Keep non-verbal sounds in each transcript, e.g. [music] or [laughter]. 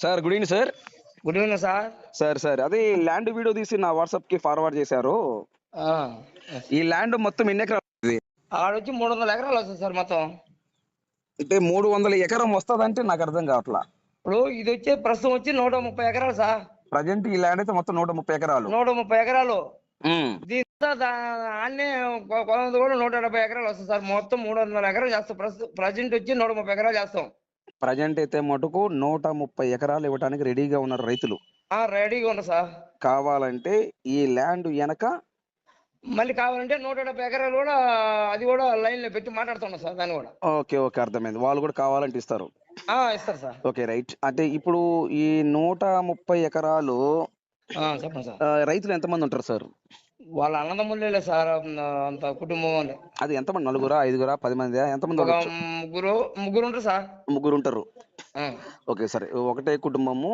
Sir good evening sir good evening sir sir sir అదే land video తీసి నా వాట్సాప్కి ఫార్వర్డ్ చేశారు. ఈ ల్యాండ్ మొత్తం ఎన్ని ఎకరాలు ఉంది? ఆడొచ్చి మూడు వందల ఎకరాలు వస్తుంది సార్ మొత్తం. అంటే మూడు వందల ఎకరం వస్తుందంటే నాకు అర్థం కావట్లా. ఇప్పుడు ఇది వచ్చి ప్రస్తుతం వచ్చి నూట ముప్పై ఎకరాలు సార్. ప్రజెంట్ ఈ ల్యాండ్ అయితే మొత్తం నూట ముప్పై ఎకరాలు. నూట ముప్పై ఎకరాలు. దీంతో ఆన్నే కొలంది కూడా నూట డెబ్బై ఎకరాలు వస్తుంది సార్. మొత్తం మూడు వందల ఎకరాలు చేస్తాం. ప్రస్తుతం ప్రజెంట్ వచ్చి నూట ముప్పై ఎకరాలు చేస్తాం. ప్రజెంట్ అయితే మటుకు నూట ముప్పై ఎకరాలు ఇవ్వడానికి రెడీగా ఉన్నారు రైతులు. రెడీగా ఉంది సార్. కావాలంటే ఈ ల్యాండ్ వెనక మళ్ళీ కావాలంటే నూట డెబ్బై ఎకరాలు కూడా అది కూడా లైన్లో పెట్టి మాట్లాడుతున్నాం సార్ దాన్ని కూడా. ఓకే ఓకే అర్థమైంది. వాళ్ళు కూడా కావాలంటే ఇస్తారు. ఇస్తారు సార్. Okay right. అంటే ఇప్పుడు ఈ నూట ముప్పై ఎకరాలు రైతులు ఎంతమంది ఉంటారు సార్? వాళ్ళ అన్నదమ్ములే సార్ అంత కుటుంబం అది ఎంతమంది నలుగురా ఐదుగురా పది మంది ఎంతమంది? ముగ్గురు ముగ్గురు ఉంటారు సార్. ముగ్గురు ఉంటారు. ఓకే సరే. ఒకటే కుటుంబము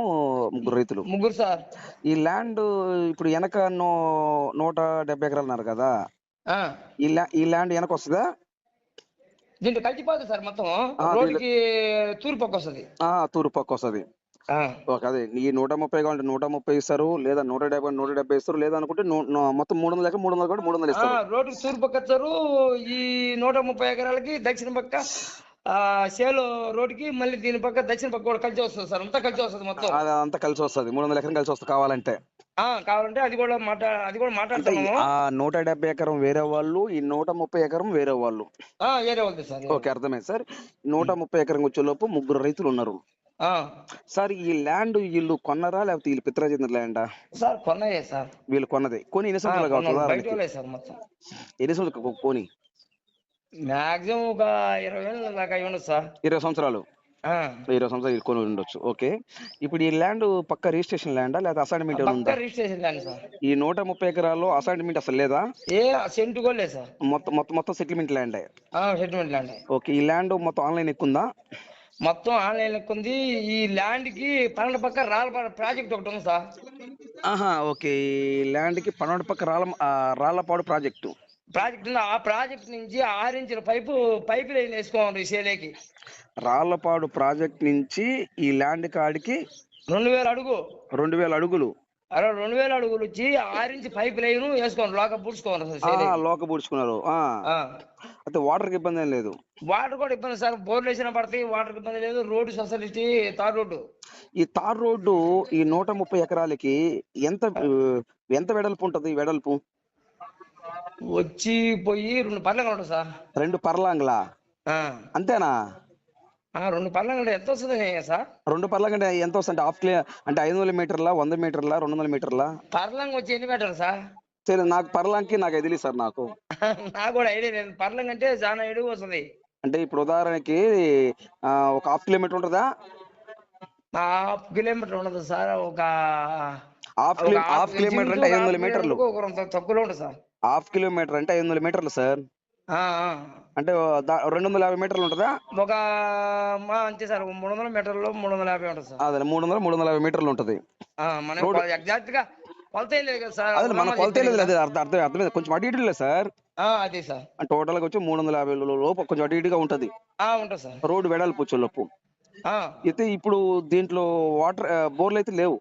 ముగ్గురు రైతులు. ముగ్గురు సార్. ఈ ల్యాండ్ ఇప్పుడు వెనక నూ నూట డెబ్బై ఎకరాలు అన్నారు కదా? ఈ ఈ ల్యాండ్ వెనక వస్తుందా? దీంట్లో కలిసిపోతుంది సార్ మొత్తం. రోడ్డుకి తూర్పు పక్క వస్తుంది. ఆ, తూర్పు పక్క వస్తుంది. అదే ఈ నూట ముప్పై కావాలంటే నూట ముప్పై ఇస్తారు లేదా నూట డెబ్బై నూట డెబ్బై ఇస్తారు లేదా అనుకుంటే మొత్తం మూడు వందల మూడు వందలు కూడా మూడు వందలు ఇస్తారు. రోడ్డుకి తూర్పు పక్క వచ్చారు ఈ నూట ముప్పై ఎకరాలకి దక్షిణ పక్క సేలు రోడ్డుకి మళ్ళీ దీని పక్క దక్షిణ పక్క కూడా కలిసి వస్తుంది సార్ అంతా కలిసి వస్తుంది మొత్తం. అంతా కలిసి వస్తుంది మూడు వందల ఎకరం కలిసి వస్తుంది కావాలంటే. కావాలంటే అది కూడా మాట్లా అది కూడా ఆ నూట డెబ్బై ఎకరం వేరే వాళ్ళు ఈ నూట ముప్పై ఎకరం వేరే వాళ్ళు. ఏరే ఉంది సార్ ఓకే అర్థమైంది సార్. నూట ముప్పై ఎకరం వచ్చేలోపు ముగ్గురు రైతులు ఉన్నారు. సార్ ఈ ల్యాండ్ వీళ్ళు కొన్నరా? లేకపోతే వీళ్ళు పిత్రా చెందిన ల్యాండా? సార్ కొన్నాయే సార్. వీళ్ళు కొన్నది. కొని ఎన్ని సంవత్సరాలు కావచ్చు? సార్ మొత్తం. ఎన్ని సంవత్సరాలు కొని మాక్సిమం ఒక ఇరవై వేల దాకా ఉండదు సార్. ఇరవై సంవత్సరాలు? ఇరవై సంవత్సరాలు కొని ఉండొచ్చు. ఓకే. ఇప్పుడు ఈ ల్యాండ్ పక్క రిజిస్ట్రేషన్ ల్యాండా? లేదా అసైన్మెంట్ ఉందా? రిజిస్ట్రేషన్ కానీ సార్. ఈ నూట ముప్పై ఎకరాల్లో అసైన్మెంట్ అసలు లేదా? ఏ సెంటు కూడా లేదు సార్. మొత్తం మొత్తం మొత్తం సెటిల్మెంట్ ల్యాండే? Settlement land. ఓకే. ఈ ల్యాండ్ మొత్తం ఆన్లైన్ ఎక్కుందా? మొత్తం ఆన్లైన్ లెక్క ఉంది. ఈ ల్యాండ్కి పన్నెండు పక్క రాళ్ళ ప్రాజెక్ట్ ఒకటి ఉంది సార్. ఆహా ఓకే. ఈ ల్యాండ్కి పన్నెండు పక్క రాళ్ళ రాళ్ళపాడు ప్రాజెక్టు. ప్రాజెక్ట్ ఉంది. ఆ ప్రాజెక్ట్ నుంచి ఆరు ఇంచుల పైపు పైప్ లైన్ వేసుకోవాలి ఈ సేలేకి. రాళ్ళపాడు ప్రాజెక్ట్ నుంచి ఈ ల్యాండ్ కాడికి రెండు వేల అడుగు. రెండు వేల అడుగులు. అరే రెండు వేల అడుగులు వచ్చి ఆరు ఇంచు పైప్ లైన్ వేసుకోవాలి లోక పూడ్చుకోవాలి. లోక పూడ్చుకున్నారు. అయితే వాటర్కి ఇబ్బంది ఏం లేదు. వాటర్ కూడా ఇబ్బంది సార్. బోర్లు వేసినా పడతాయి వాటర్ ఇబ్బంది లేదు. Road society tar road. ఈ తార్ రోడ్డు ఈ నూట ముప్పై ఎకరాలకి ఎంత ఎంత వెడల్పు ఉంటది వెడల్పు? వచ్చి పోయి రెండు పర్లంగా ఉంటుంది సార్. రెండు పర్లాంగ్లా. అంతేనా? ఆ, రెండు పర్లంగా ఎంత వస్తుంది సార్? రెండు పర్లాంగ్ అంటే ఎంత వస్తుంది? హాఫ్ కిలో అంటే ఐదు వందల మీటర్లా వంద మీటర్లా రెండు వందల మీటర్లా? పర్లంగా వచ్చి ఎన్ని మీటర్లు సార్? సరే నాకు పర్లాంగ్కి నాకు తెలియదు సార్ నాకు. [laughs] నాకు కూడా ఐడియా పర్లంగా అంటే చాలా ఎడుగు వస్తుంది. అంటే ఇప్పుడు ఉదాహరణకి ఒక హాఫ్ కిలోమీటర్ ఉంటుందా? హాఫ్ కిలోమీటర్ ఉండదు సార్ ఒక హాఫ్ హాఫ్ కిలోమీటర్ అంటే ఐదు వందల మీటర్లు. తక్కువలో ఉంటుంది సార్. హాఫ్ కిలోమీటర్ అంటే ఐదు వందల మీటర్లు సార్. అంటే రెండు వందల యాభై మీటర్లు ఉంటుందా? ఒక మా అంతే సార్ మూడు వందల మీటర్లు మూడు వందల యాభై ఉంటుంది సార్. అదే మూడు వందల మూడు వందల యాభై మీటర్లు ఉంటుంది. ఎగ్జాక్ట్గా కొలత లేదు కదా సార్. అదే మన కొలత లేదు అదే అర్థం అర్థం అర్థమైంది కొంచెం అటు ఇటు లేదు సార్. ఆ, అదే సార్. టోటల్గా వచ్చి మూడు వందల యాభై లో- లోపు కొంచెం అటు ఇటుగా ఉంటది. సార్. రోడ్డు వెడల్పు వచ్చే లోపు. ఆ. అయితే ఇప్పుడు దీంట్లో వాటర్ బోర్లు అయితే లేవు.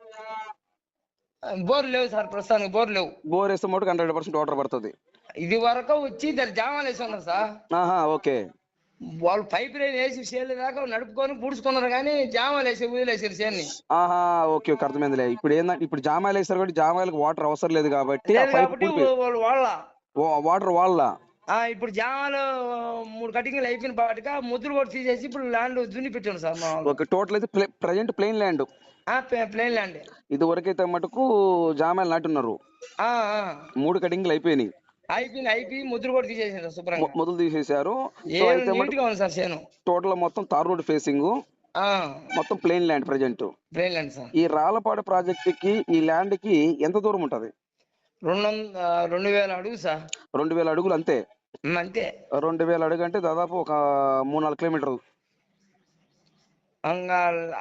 బోర్ లేవు సార్ ప్రస్తుతానికి బోర్ లేవు. బోర్ వేస్తే మటుకు హండ్రెడ్ పర్సెంట్ వాటర్ పడుతుంది. ఇది వరకు వచ్చి దాని జామాలు వేసి ఉన్నారు సార్. ఆహా ఓకే. వాళ్ళు పైప్ లైన్ వేసి చేలు దాకా నడుపుకొని పూడ్చుకున్నారు కానీ జామాలు వేసి వదిలేసారు చేన్ని. ఆహా ఓకే ఓకే అర్థమైందిలే. ఇప్పుడు ఏంటంటే ఇప్పుడు జామాయిలు వేస్తారు కాబట్టి జామాయిలకు వాటర్ అవసరం లేదు కాబట్టి ఆ లేదు పైప్ కాబట్టి పూడిపోయి వాళ్ళు వాళ్ళ. వాటర్ వాళ్ళ. ఆ ఇప్పుడు జామాలు మూడు కటింగ్లు అయిపోయిన పాటిగా ముద్దులు కూడా తీసేసి ఇప్పుడు ల్యాండ్ దున్ని పెట్టాను సార్ మా వాళ్ళు. ఓకే టోటల్ అయితే present plain land plain land ఇది వరకైతే మటుకు జామాయిలు నాటున్నారు. ఆ, ఆ. మూడు కటింగ్లు అయిపోయినాయి. అయిపోయింది అయిపోయి ముద్దులు కూడా తీసేసారు శుభ్రంగా. మొదలు తీసేశారు. టోటల్ మొత్తం తార్ రోడ్ ఫేసింగ్. మొత్తం plain land present. Plain land sir. ఈ రాళ్ళపాడు ప్రాజెక్ట్కి ఈ ల్యాండ్కి ఎంత దూరం ఉంటది? రెండు రెండు వేల అడుగు సార్. రెండు వేల అడుగులు అంతే. అంతే. రెండు వేల అడుగు అంటే దాదాపు ఒక మూడు నాలుగు కిలోమీటర్లు.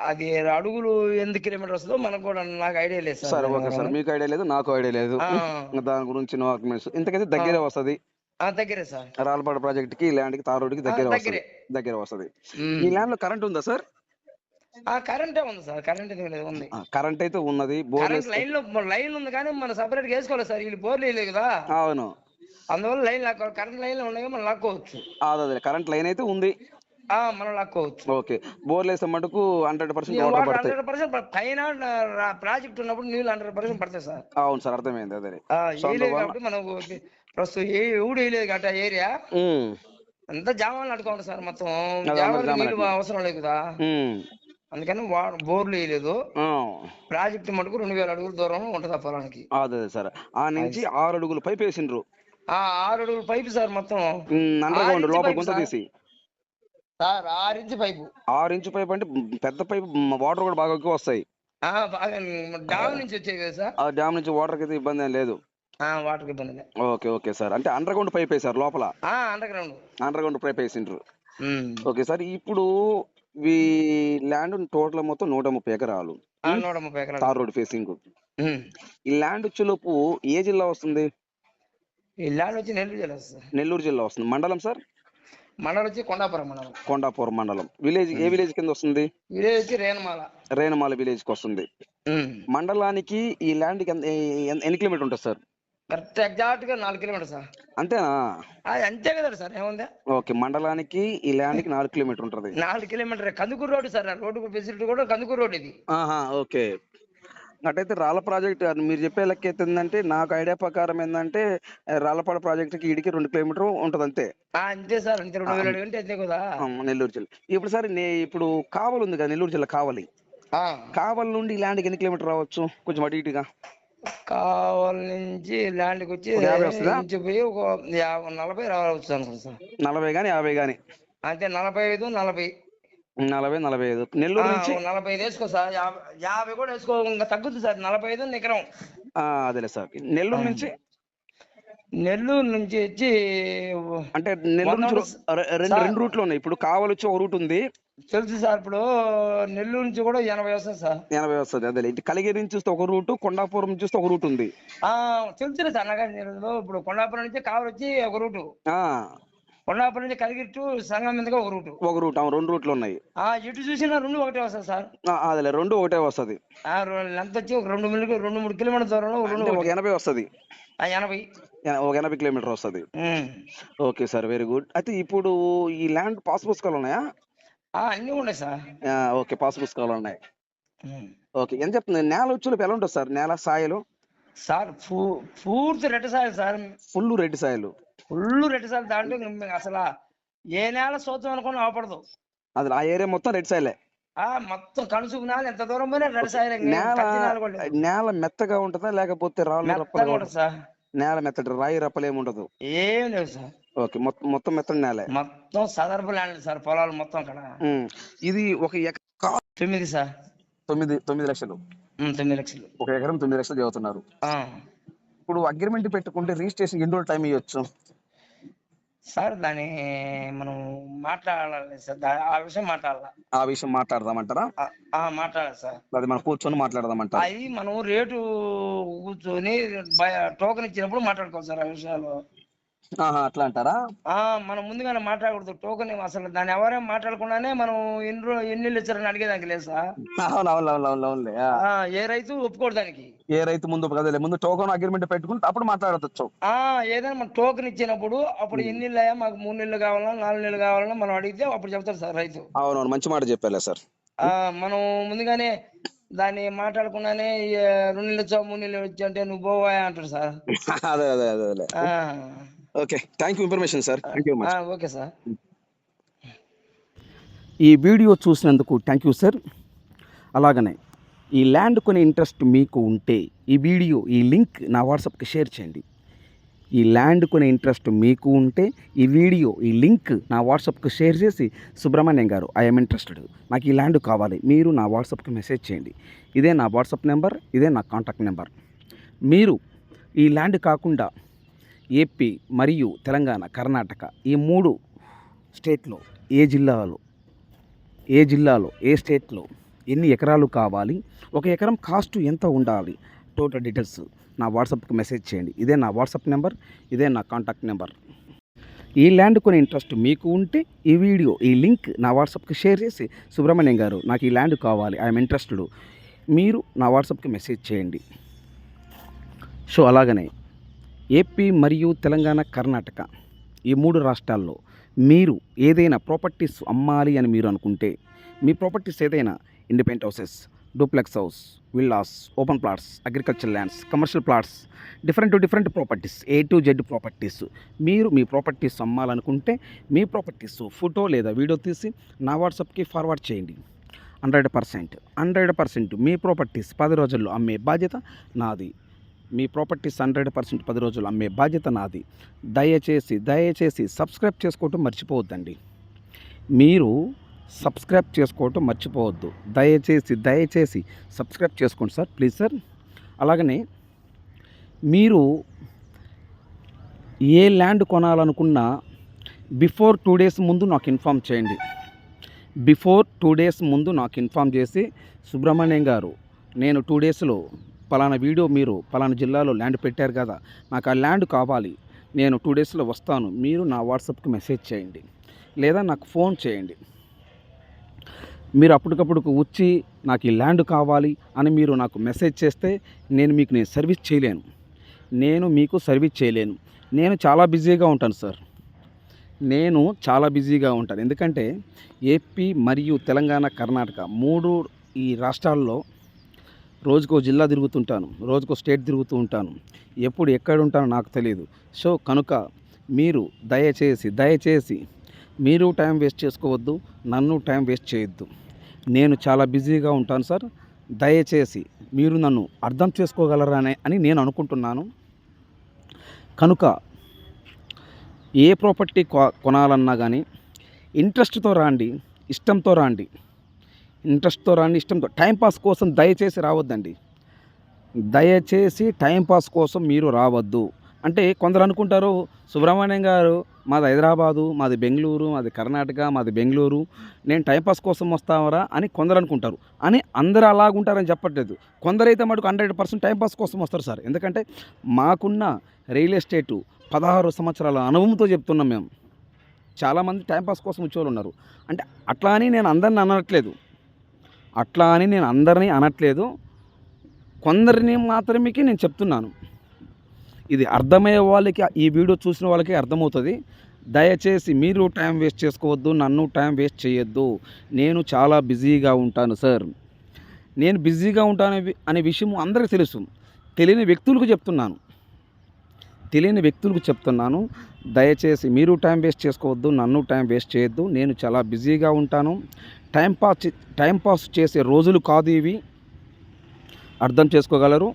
అది అడుగులు ఎన్ని కిలోమీటర్ వస్తుందో మనకు కూడా నాకు ఐడియా లేదు సార్. Okay sir. మీకు ఐడియా లేదు నాకు ఐడియా లేదు. దాని గురించి నో ఆర్గ్యుమెంట్స్ ఇంతకైతే దగ్గరే వస్తది. ఆ, దగ్గరే సార్. రాళ్ళపాడు ప్రాజెక్ట్కి ల్యాండ్కి తార్ రోడ్కి దగ్గరే వస్తది. దగ్గరే. వస్తది. ఈ ల్యాండ్లో కరెంట్ ఉందా సార్? ఆ కరెంటే ఉంది సార్. కరెంట్ లేదు ఉంది. కరెంట్ అయితే ఉన్నది. బోర్ లైన్లో లైన్ ఉంది కానీ మనం సపరేట్ వేసుకోవాలి సార్. వీళ్ళు బోర్లు వేయలేదు కదా. అవును. అందువల్ల లైన్ లాక్కోవాలి. కరెంట్ లైన్లో మనం లాక్కోవచ్చు. అదే కరెంట్ లైన్ అయితే ఉంది. మనం లాక్కోవచ్చు. ఓకే. బోర్లు వేసే మటుకు హండ్రెడ్ పర్సెంట్ వాటర్ పడతాయి. హండ్రెడ్ పర్సెంట్ పైన ప్రాజెక్ట్ ఉన్నప్పుడు నీళ్ళు హండ్రెడ్ పర్సెంట్ పడతాయి సార్. అవును సార్ అర్థమైంది అదే కాబట్టి మనం ప్రస్తుతం ఏ వేయలేదు కాబట్టి ఆ ఏరియా. అంతా జామాలు నడుకోండి సార్ మొత్తం. జామాలు నీళ్ళు అవసరం లేదు కదా. అందుకని బోర్లు వేయలేదు ప్రాజెక్ట్ మటుకు రెండు వేల అడుగుల దూరం ఉంటుంది ఆ పొలానికి. అదే సార్. ఆ నుంచి ఆరు అడుగులు పైప్ వేసిండ్రు. ఆ ఆరు అడుగుల పైపు సార్ మొత్తం. అండర్ గ్రౌండ్ ఆరించి లోపల గుంత. తీసి. సార్ ఆరు ఇంచు పైపు. ఆరు ఇంచు పైప్ అంటే పెద్ద పైప్ వాటర్ కూడా బాగా ఎక్కువ వస్తాయి. బాగా డామ్ నుంచి వచ్చాయి కదా సార్. ఆ డ్యామ్ నుంచి వాటర్ అయితే ఇబ్బంది ఏం లేదు. వాటర్ ఇబ్బంది. Okay okay sir. అంటే అండర్ గ్రౌండ్ పైప్ వేసారు లోపల? Under ground under ground pipe వేసిండ్రు. ఓకే సార్ ఇప్పుడు ఈ ల్యాండ్ టోటల్ మొత్తం నూట ముప్పై ఎకరాలు. నూట ముప్పై ఎకరాలు. Tar road facing. ఈ ల్యాండ్ వచ్చేలోపు ఏ జిల్లా వస్తుంది? ఈ ల్యాండ్ వచ్చి నెల్లూరు జిల్లా సార్. నెల్లూరు జిల్లా వస్తుంది. మండలం సార్? మండలం వచ్చి కొండాపురం మండలం. కొండాపూర్ మండలం. విలేజ్ ఏ విలేజ్ కింద వస్తుంది? విలేజ్ వచ్చి రేణమాల. రేణమాల విలేజ్కి వస్తుంది. మండలానికి ఈ ల్యాండ్కి ఎన్ని కిలోమీటర్ ఉంటుంది సార్? కరెక్ట్ ఎగ్జాక్ట్గా నాలుగు కిలోమీటర్ సార్. అంతేనా? అది అంతే కదా సార్ ఏముంది? ఓకే మండలానికి ఈ ల్యాండ్కి నాలుగు కిలోమీటర్ ఉంటుంది. నాలుగు kilometre. Kandukur road sir road facility కూడా కందుకూరు రోడ్ ఇది. ఆహా ఓకే. అటైతే రాళ్ళ ప్రాజెక్ట్ మీరు చెప్పే లెక్క అయితే ఏంటంటే నాకు ఐడియా ప్రకారం ఏంటంటే రాళ్ళపాడ ప్రాజెక్ట్కి ఇడికి రెండు కిలోమీటర్ ఉంటుంది అంతే అంతే సార్. అంతే రెండు వేల అంటే అంతే. కదా. నెల్లూరు జిల్లా. ఇప్పుడు సార్ నే ఇప్పుడు కావలి ఉంది కదా నెల్లూరు జిల్లా కావలి. ఆ, కావలి నుండి ల్యాండ్కి ఎన్ని కిలోమీటర్ రావచ్చు? కొంచెం అటు ఇటుగా. కావాలి నుంచి ల్యాండ్కి వచ్చి? నుంచి పోయి ఒక నలభై రావచ్చు అనుకుంటా సార్. నలభై కానీ యాభై కానీ అంతే నలభై ఐదు నలభై. నలభై నలభై ఐదు. నెల్లూరు నుంచి? నలభై ఐదు వేసుకో సార్. యాభై కూడా వేసుకో. ఇంకా తగ్గుద్ది సార్. నలభై ఐదు నికరం ఆ, అదేలే సార్. నెల్లూరు నుంచి? నెల్లూరు నుంచి వచ్చి అంటే నెల్లూరు నుంచి రెండు రెండు రూట్లు ఉన్నాయి. ఇప్పుడు కావలి వచ్చి ఒక రూట్ ఉంది. తెలుసు సార్. ఇప్పుడు నెల్లూరు నుంచి కూడా ఎనభై వస్తుంది సార్. ఎనభై వస్తుంది. అదే ఇటు కలిగిరి నుంచి చూస్తే ఒక రూట్ కొండాపురం నుంచి చూస్తే ఒక రూట్ ఉంది. ఆ తెలుసు సార్. నాగార్జున ఇప్పుడు కొండాపురం నుంచి కావలి వచ్చి ఒక రూటు. కొండాపురం నుంచి కలిగిరి టు సంగం మీదుగా ఒక రూటు. ఒక రూట్ ఆ, రెండు రూట్లు ఉన్నాయి. ఆ ఎటు చూసినా రెండు ఒకటే వస్తుంది సార్. ఆ, అదేలే రెండు ఒకటే వస్తుంది. ఆ లెంత్ వచ్చి ఒక రెండు మిల్లి రెండు మూడు కిలోమీటర్ దూరంలో రెండు ఒక. ఎనభై వస్తుంది. ఎనభై. ఒక ఎనభై కిలోమీటర్ వస్తుంది. ఓకే సార్ వెరీ గుడ్ అయితే ఇప్పుడు ఈ ల్యాండ్ పాస్ పుస్తకాలు ఉన్నాయా? ఆ, అన్నీ ఉన్నాయి సార్. ఓకే పాస్ పుస్తకాలు ఉన్నాయి. ఓకే ఎంత చెప్తుంది నేల వచ్చులు ఎలా ఉంటుంది సార్? నేల సాయలు? సార్ పూర్తి రెట్ట సార్ సార్. ఫుల్ రెడ్డి సాయలు. ఫుల్ రెట్ట సార్ దాంట్లో అసలు ఏ నేల సోతం అనుకుని అవపడదు అది ఆ ఏరియా మొత్తం రెడ్ సాయలే. ఆ మొత్తం కనుసుకు నేల ఎంత దూరం పోయినా రెట్ట సార్ నేల మెత్తగా ఉంటుందా లేకపోతే రాళ్ళు ఉంటుంది సార్. నేల మెత్తటి రాయి రప్పలు ఏమి ఉండదు. ఏం లేదు సార్. ఓకే మొత్తం మొత్తం నేలే. మొత్తం సదర్పు ల్యాండ్ సార్ పొలాలు మొత్తం అక్కడ. ఇది ఒక ఎకరా తొమ్మిది సార్. తొమ్మిది తొమ్మిది లక్షలు. తొమ్మిది లక్షలు. ఒక ఎకరం తొమ్మిది లక్షలు చదువుతున్నారు. ఇప్పుడు అగ్రిమెంట్ పెట్టుకుంటే రిజిస్ట్రేషన్ ఎన్ని రోజులు టైం ఇవ్వచ్చు? సార్ దాన్ని మనం మాట్లాడాలి సార్. ఆ విషయం మాట్లాడాలి. ఆ విషయం మాట్లాడదామంటారా? మాట్లాడాలి సార్. అది మనం కూర్చొని మాట్లాడదామంటారా? అది మనం రేటు కూర్చొని టోకెన్ ఇచ్చినప్పుడు మాట్లాడుకోవాలి సార్ ఆ విషయాలు. అట్లా అంటారా? ఆ మనం ముందుగానే మాట్లాడకూడదు. టోకెన్ అసలు దాన్ని ఎవరేం మాట్లాడకుండానే మనం ఎన్ని ఎన్ని ఇచ్చారని అడిగేదానికి లేదు సార్. ఏ రైతు ఒప్పుకోడు దానికి. ఏ రైతు ముందు కదలే ముందు టోకన్ అగ్రిమెంట్ పెట్టుకుంటే అప్పుడు మాట్లాడవచ్చు ఆ ఏదైనా మనం టోకెన్ ఇచ్చినప్పుడు అప్పుడు ఎన్ని అయ్యా మాకు మూడు నెలలు కావాలన్నా నాలుగు నెలలు కావాలన్నా మనం అడిగితే అప్పుడు చెప్తారు సార్ రైతు. అవునవును మంచి మాట చెప్పాలే సార్. ఆ మనం ముందుగానే దాన్ని మాట్లాడకుండానే రెండు నెలలు వచ్చావు మూడు నెలలు వచ్చా అంటే నువ్వు పోవా అంటాడు సార్. [laughs] అదే అదే అదే okay. Thank you information sir thank you okay sir ఈ వీడియో చూసినందుకు థ్యాంక్ యూ సార్ అలాగనే ఈ ల్యాండ్ కొనే ఇంట్రెస్ట్ మీకు ఉంటే ఈ వీడియో ఈ లింక్ నా వాట్సాప్కి షేర్ చేయండి. ఈ ల్యాండ్ కొనే ఇంట్రెస్ట్ మీకు ఉంటే ఈ వీడియో ఈ లింక్ నా వాట్సాప్కి షేర్ చేసి సుబ్రహ్మణ్యం గారు ఐఎమ్ ఇంట్రెస్టెడ్ నాకు ఈ ల్యాండ్ కావాలి. మీరు నా వాట్సాప్కి మెసేజ్ చేయండి. ఇదే నా వాట్సాప్ నెంబర్ ఇదే నా కాంటాక్ట్ నెంబర్ మీరు ఈ ల్యాండ్ కాకుండా ఏపీ మరియు తెలంగాణ కర్ణాటక ఈ మూడు స్టేట్లో ఏ జిల్లాలో? ఏ జిల్లాలో? ఏ స్టేట్లో? ఎన్ని ఎకరాలు కావాలి? ఒక ఎకరం కాస్ట్ ఎంత ఉండాలి? టోటల్ డీటెయిల్స్ నా వాట్సాప్కి మెసేజ్ చేయండి. ఇదే నా వాట్సాప్ నెంబర్ ఇదే నా కాంటాక్ట్ నెంబర్. ఈ ల్యాండ్ కొనే ఇంట్రెస్ట్ మీకు ఉంటే ఈ వీడియో ఈ లింక్ నా వాట్సాప్కి షేర్ చేసి సుబ్రహ్మణ్యం గారు నాకు ఈ ల్యాండ్ కావాలి ఐఎమ్ ఇంట్రెస్టెడ్. మీరు నా వాట్సాప్కి మెసేజ్ చేయండి. సో అలాగనే ఏపీ మరియు తెలంగాణ కర్ణాటక ఈ మూడు రాష్ట్రాల్లో మీరు ఏదైనా ప్రాపర్టీస్ అమ్మాలి అని మీరు అనుకుంటే మీ ప్రాపర్టీస్ ఏదైనా independent houses duplex house villas open plots agriculture lands commercial plots different different properties A to Z properties మీరు మీ ప్రాపర్టీస్ అమ్మాలనుకుంటే మీ ప్రాపర్టీస్ ఫోటో లేదా వీడియో తీసి నా వాట్సాప్కి ఫార్వర్డ్ చేయండి. హండ్రెడ్ పర్సెంట్ హండ్రెడ్ పర్సెంట్ మీ ప్రాపర్టీస్ పది రోజుల్లో అమ్మే బాధ్యత నాది. మీ ప్రాపర్టీస్ హండ్రెడ్ పర్సెంట్ పది రోజులు అమ్మే బాధ్యత నాది. దయచేసి దయచేసి సబ్స్క్రైబ్ చేసుకోవటం మర్చిపోవద్దండి. మీరు సబ్స్క్రైబ్ చేసుకోవటం మర్చిపోవద్దు. దయచేసి దయచేసి సబ్స్క్రైబ్ చేసుకోండి సార్ ప్లీజ్ సార్. అలాగనే మీరు ఏ ల్యాండ్ కొనాలనుకున్నా బిఫోర్ టూ డేస్ ముందు నాకు ఇన్ఫామ్ చేయండి. బిఫోర్ టూ డేస్ ముందు నాకు ఇన్ఫామ్ చేసి సుబ్రహ్మణ్యం గారు నేను టూ డేస్లో పలానా వీడియో మీరు పలానా జిల్లాలో ల్యాండ్ పెట్టారు కదా నాకు ఆ ల్యాండ్ కావాలి. నేను టూ డేస్లో వస్తాను. మీరు నా వాట్సాప్కి మెసేజ్ చేయండి. లేదా నాకు ఫోన్ చేయండి. మీరు అప్పటికప్పుడు వచ్చి నాకు ఈ ల్యాండ్ కావాలి అని మీరు నాకు మెసేజ్ చేస్తే నేను మీకు నేను సర్వీస్ చేయలేను. నేను మీకు సర్వీస్ చేయలేను. నేను చాలా బిజీగా ఉంటాను సార్. నేను చాలా బిజీగా ఉంటాను. ఎందుకంటే ఏపీ మరియు తెలంగాణ కర్ణాటక మూడు ఈ రాష్ట్రాల్లో రోజుకో జిల్లా తిరుగుతుంటాను రోజుకో స్టేట్ తిరుగుతూ ఉంటాను ఎప్పుడు ఎక్కడ ఉంటానో నాకు తెలియదు సో కనుక మీరు దయచేసి దయచేసి మీరు టైం వేస్ట్ చేసుకోవద్దు నన్ను టైం వేస్ట్ చేయొద్దు. నేను చాలా బిజీగా ఉంటాను సార్. దయచేసి మీరు నన్ను అర్థం చేసుకోగలరానే అని నేను అనుకుంటున్నాను. కనుక ఏ ప్రాపర్టీ కొ- కొనాలన్నా కానీ ఇంట్రెస్ట్తో రాండి ఇష్టంతో రాండి. ఇంట్రెస్ట్తో రాండి ఇష్టంతో టైంపాస్ కోసం దయచేసి రావద్దండి. దయచేసి టైంపాస్ కోసం మీరు రావద్దు. అంటే కొందరు అనుకుంటారు సుబ్రహ్మణ్యం గారు మాది హైదరాబాదు మాది బెంగళూరు మాది కర్ణాటక మాది బెంగళూరు నేను టైంపాస్ కోసం వస్తావరా? అని కొందరు అనుకుంటారు. అని అందరూ అలాగుంటారని చెప్పట్లేదు. కొందరైతే మటుకు హండ్రెడ్ పర్సెంట్ టైంపాస్ కోసం వస్తారు సార్. ఎందుకంటే మాకున్న రియల్ ఎస్టేటు పదహారు సంవత్సరాల అనుభవంతో చెప్తున్నాం మేము. చాలామంది టైంపాస్ కోసం వచ్చేవాళ్ళు ఉన్నారు. అంటే అట్లా అని నేను అందరిని అనట్లేదు. అట్లా అని నేను అందరినీ అనట్లేదు. కొందరిని మాత్రమే నేను చెప్తున్నాను. ఇది అర్థమయ్యే వాళ్ళకి ఈ వీడియో చూసిన వాళ్ళకి అర్థమవుతుంది. దయచేసి మీరు టైం వేస్ట్ చేసుకోవద్దు నన్ను టైం వేస్ట్ చేయొద్దు. నేను చాలా బిజీగా ఉంటాను సార్. నేను బిజీగా ఉంటాను అనే విషయం అందరికీ తెలుసు. తెలియని వ్యక్తులకు చెప్తున్నాను. తెలియని వ్యక్తులకు చెప్తున్నాను. దయచేసి మీరు టైం వేస్ట్ చేసుకోవద్దు నన్ను టైం వేస్ట్ చేయొద్దు. నేను చాలా బిజీగా ఉంటాను. టైంపాస్ టైంపాస్ చేసే రోజులు కాదు ఇవి. అర్థం చేసుకోగలరు?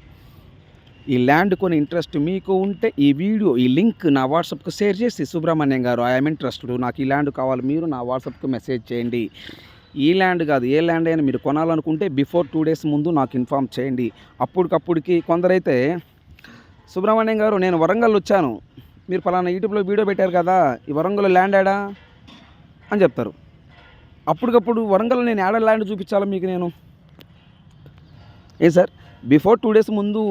ఈ ల్యాండ్ కొని ఇంట్రెస్ట్ మీకు ఉంటే ఈ వీడియో ఈ లింక్ నా వాట్సాప్కి షేర్ చేసి సుబ్రహ్మణ్యం గారు ఐఎమ్ ఇంట్రెస్టెడ్ నాకు ఈ ల్యాండ్ కావాలి. మీరు నా వాట్సాప్కి మెసేజ్ చేయండి. ఈ ల్యాండ్ కాదు ఏ ల్యాండ్ అయినా మీరు కొనాలనుకుంటే బిఫోర్ టూ డేస్ ముందు నాకు ఇన్ఫామ్ చేయండి. అప్పటికప్పుడుకి కొందరైతే సుబ్రహ్మణ్యం గారు నేను వరంగల్ వచ్చాను. మీరు ఫలానా యూట్యూబ్లో వీడియో పెట్టారు కదా ఈ వరంగల్ ల్యాండ్ ఆడా అని చెప్తారు. అప్పటికప్పుడు వరంగల్ నేను ఆడ ల్యాండ్ చూపించాలా మీకు నేను? ఏ సార్? బిఫోర్ టూ డేస్ ముందు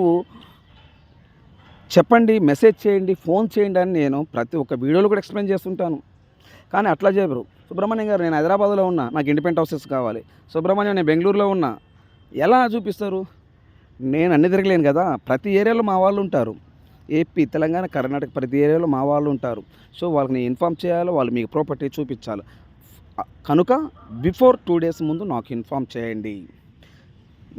చెప్పండి మెసేజ్ చేయండి ఫోన్ చేయండి అని నేను ప్రతి ఒక్క వీడియోలో కూడా ఎక్స్ప్లెయిన్ చేస్తుంటాను. కానీ అట్లా చెప్పరు సుబ్రహ్మణ్యం గారు నేను హైదరాబాద్లో ఉన్నా నాకు ఇండిపెండెంట్ హౌసెస్ కావాలి. సుబ్రహ్మణ్యం నేను బెంగళూరులో ఉన్నా ఎలా చూపిస్తారు? నేను అన్ని తిరగలేను కదా. ప్రతి ఏరియాలో మా వాళ్ళు ఉంటారు. ఏపీ తెలంగాణ కర్ణాటక ప్రతి ఏరియాలో మా వాళ్ళు ఉంటారు. సో వాళ్ళకి నేను ఇన్ఫామ్ చేయాలి వాళ్ళు మీకు ప్రాపర్టీ చూపించాలి. కనుక బిఫోర్ టూ డేస్ ముందు నాకు ఇన్ఫామ్ చేయండి.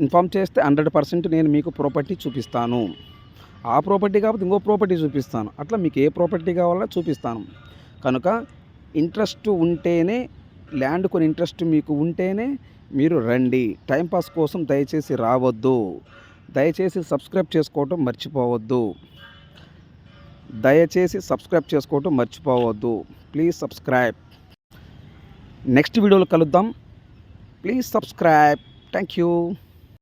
ఇన్ఫామ్ చేస్తే హండ్రెడ్ పర్సెంట్ నేను మీకు ప్రాపర్టీ చూపిస్తాను. ఆ ప్రాపర్టీ కాకపోతే ఇంకో ప్రాపర్టీ చూపిస్తాను. అట్లా మీకు ఏ ప్రాపర్టీ కావాలో చూపిస్తాను. కనుక ఇంట్రెస్ట్ ఉంటేనే ల్యాండ్ కొని ఇంట్రెస్ట్ మీకు ఉంటేనే మీరు రండి. టైంపాస్ కోసం దయచేసి రావద్దు. దయచేసి సబ్స్క్రైబ్ చేసుకోవటం మర్చిపోవద్దు. దయచేసి సబ్స్క్రైబ్ చేసుకోవటం మర్చిపోవద్దు. ప్లీజ్ సబ్స్క్రైబ్ నెక్స్ట్ వీడియోలో కలుద్దాం. Please subscribe thank you